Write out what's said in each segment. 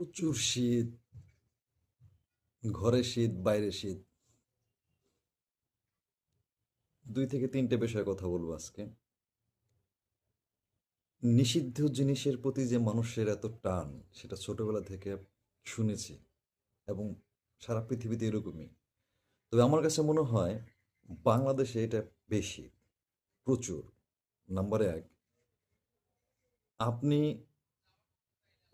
প্রচুর শীত, ঘরে শীত, বাইরে শীত। দুই থেকে তিনটে বিষয়ে কথা বলব আজকে। নিষিদ্ধ জিনিসের প্রতি যে মানুষের এত টান, সেটা ছোটবেলা থেকে শুনেছি এবং সারা পৃথিবীতে এরকমই। তবে আমার কাছে মনে হয় বাংলাদেশে এটা বেশি, প্রচুর। নাম্বার এক, আপনি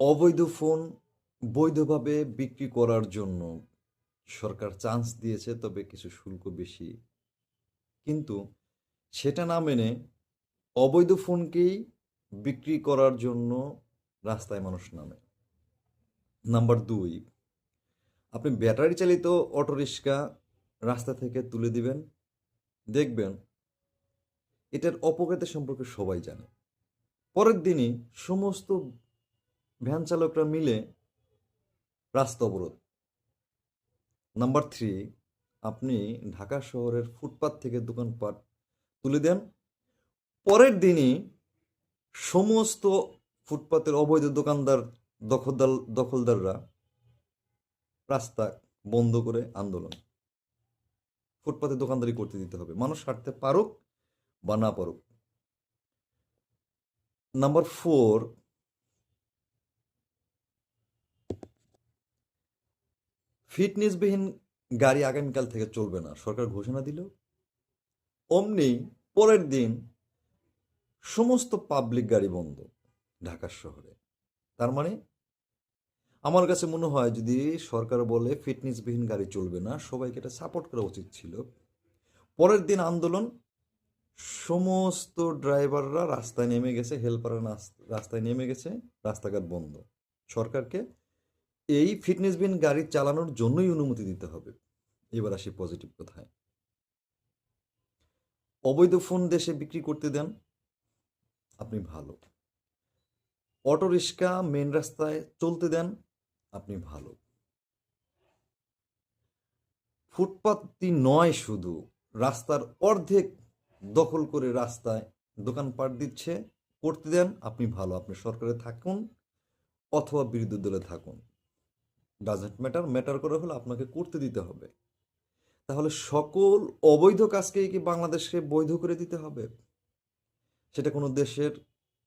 অবৈধ ফোন বৈধভাবে বিক্রি করার জন্য সরকার চান্স দিয়েছে, তবে কিছু শুল্ক বেশি। কিন্তু সেটা না মেনে অবৈধ ফোনকেই বিক্রি করার জন্য রাস্তায় মানুষ নামে। নাম্বার দুই, আপনি ব্যাটারি চালিত অটোরিক্সা রাস্তা থেকে তুলে দিবেন। দেখবেন এটার অপকারিতা সম্পর্কে সবাই জানে। পরের দিনই সমস্ত ভ্যান চালকরা মিলে রাস্তা অবরোধ নাম্বার থ্রি আপনি ঢাকা শহরের ফুটপাত থেকে দোকানপাট তুলে দেন। পরের দিনই সমস্ত ফুটপাতের অবৈধ দোকানদার, দখলদার, দখলদাররা রাস্তা বন্ধ করে আন্দোলন। ফুটপাতে দোকানদারি করতে দিতে হবে। মানুষ হাঁটতে পারুক বা না পারুক। নাম্বার ফোর ফিটনেসবিহীন গাড়ি আগামীকাল থেকে চলবে না। সরকার ঘোষণা দিল। অমনি পরের দিন সমস্ত পাবলিক গাড়ি বন্ধ ঢাকার শহরে। তার মানে আমার কাছে মনে হয় যদি সরকার বলে ফিটনেসবিহীন গাড়ি চলবে না, সবাইকে এটা সাপোর্ট করা উচিত ছিল। পরের দিন আন্দোলন, সমস্ত ড্রাইভাররা রাস্তায় নেমে গেছে, হেল্পাররা রাস্তায় নেমে গেছে, রাস্তাঘাট বন্ধ। সরকারকে এই ফিটনেসবিহীন গাড়ি চালানোর জন্যই অনুমতি দিতে হবে। এবার আসি পজিটিভ কথায়। অবৈধ ফোন দেশে বিক্রি করতে দেন। আপনি ভালো। অটো রিক্সা মেন রাস্তায় চলতে দেন। আপনি ভালো। ফুটপাতটি নয় শুধু, রাস্তার অর্ধেক দখল করে রাস্তায় দোকানপাট দিচ্ছে, করতে দেন। আপনি ভালো। আপনি সরকারে থাকুন অথবা বিরোধী দলে থাকুন। ডাজেন্ট ম্যাটার ম্যাটার করে হলে আপনাকে করতে দিতে হবে। তাহলে সকল অবৈধ কাজকেই কি বাংলাদেশকে বৈধ করে দিতে হবে? সেটা কোনো দেশের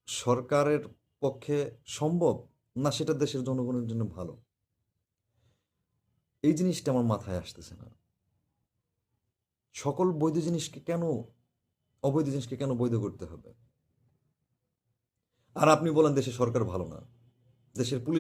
সরকারের পক্ষে সম্ভব? না, সেটা দেশের জনগণের জন্য ভালো? এই জিনিসটা আমার মাথায় আসতেছে না। সকল বৈধ জিনিসকে কেন, অবৈধ জিনিসকে কেন বৈধ করতে হবে? আর আপনি বলেন দেশের সরকার ভালো না। দেশের পুলিশ